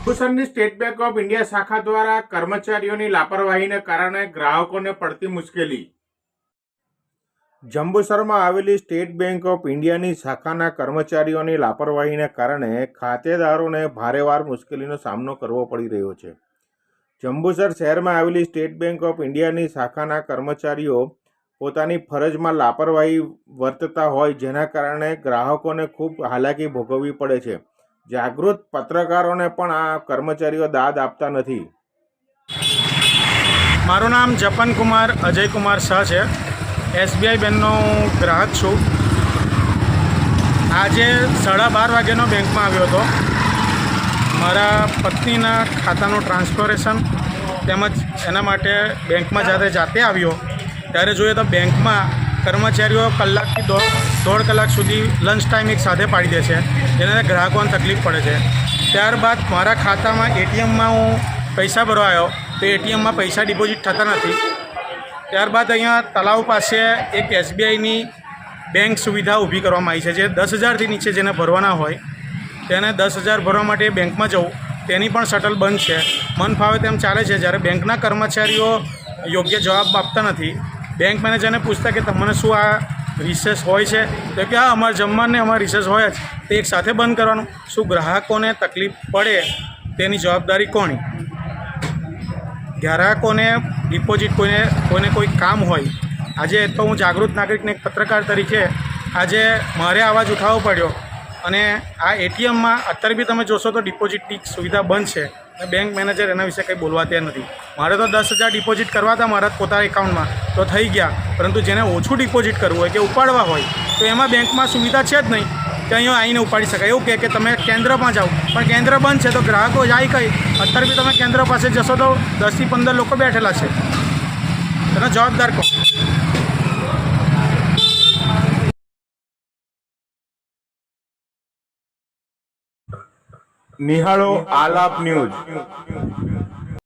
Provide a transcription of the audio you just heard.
જંબુસરની State bank of India શાખા દ્વારા કર્મચારીઓની લાપરવાહીને કારણે ગ્રાહકોને પડતી મુશ્કેલી. જંબુસરમાં આવેલી સ્ટેટ બેંક ઓફ ઇન્ડિયાની શાખાના કર્મચારીઓની લાપરવાહીને કારણે ખાતેદારોને ભારેવાર મુશ્કેલીનો સામનો કરવો પડી રહ્યો છે. જંબુસર શહેરમાં આવેલી સ્ટેટ બેંક ઓફ ઇન્ડિયાની શાખાના કર્મચારીઓ પોતાની ફરજમાં લાપરવાહી વર્તતા હોય જેના કારણે ગ્રાહકોને ખૂબ હાલાકી ભોગવવી પડે છે. જાગૃત પત્રકારોને પણ આ કર્મચારીઓ દાદ આપતા નથી. મારું નામ જપન કુમાર અજયકુમાર શાહ છે. એસબીઆઈ બેંકનો ગ્રાહક છું. આજે સાડા બાર વાગ્યાનો બેંકમાં આવ્યો હતો. મારા પત્નીના ખાતાનું ટ્રાન્સફોરેશન તેમજ એના માટે બેંકમાં જ્યારે જાતે આવ્યો, ત્યારે જોઈએ તો બેંકમાં કર્મચારીઓ કલાકથી દોઢ દોઢ કલાક સુધી લંચ ટાઈમ એક સાથે પાડી દે છે. જેના ગ્રાહકોને તકલીફ પડે છે. ત્યારબાદ મારા ખાતામાં એટીએમમાં હું પૈસા ભરવા આવ્યો તો એટીએમમાં પૈસા ડિપોઝિટ થતા નથી. ત્યારબાદ અહીંયા તલાવ પાસે એક એસબીઆઈની બેંક સુવિધા ઊભી કરવામાં આવી છે, જે દસ હજારથી નીચે જેને ભરવાના હોય, તેને દસ હજાર ભરવા માટે બેંકમાં જવું, તેની પણ શટલ બંધ છે. મન ફાવે તેમ ચાલે છે, જ્યારે બેંકના કર્મચારીઓ યોગ્ય જવાબ આપતા નથી. બેંક મેનેજરને પૂછતા કે તમને શું આ રિસેસ હોય છે? તો કે, હા, અમારે જમવાને અમારે રિસેસ હોય જ. તે એક સાથે બંધ કરવાનું. શું ગ્રાહકોને તકલીફ પડે? તેની જવાબદારી કોની? ગ્રાહકોને ડિપોઝિટ કોઈને કોઈને કોઈ કામ હોય. આજે તો હું જાગૃત નાગરિકને એક પત્રકાર તરીકે આજે મારે અવાજ ઉઠાવવો પડ્યો. અને આ એટીએમમાં અત્યારે બી તમે જોશો તો ડિપોઝિટની સુવિધા બંધ છે. અને બેંક મેનેજર એના વિશે કંઈ બોલવા ત્યાં નથી. મારે તો દસ હજાર ડિપોઝિટ કરવા હતા મારા પોતાના એકાઉન્ટમાં તો થઈ ગયા. પરંતુ જેને ઓછું ડિપોઝિટ કરવું હોય કે ઉપાડવા હોય, તો એમાં બેંકમાં સુવિધા છે જ નહીં કે અહીંયા આવીને ઉપાડી શકાય. એવું કહે કે તમે કેન્દ્રમાં જાઓ, પણ કેન્દ્ર બંધ છે તો ગ્રાહકો જાય કઈ? અત્યારે બી તમે કેન્દ્ર પાસે જશો તો દસથી પંદર લોકો બેઠેલા છે. તેનો જવાબદાર કોણ નિહાળો આલાપ ન્યૂઝ.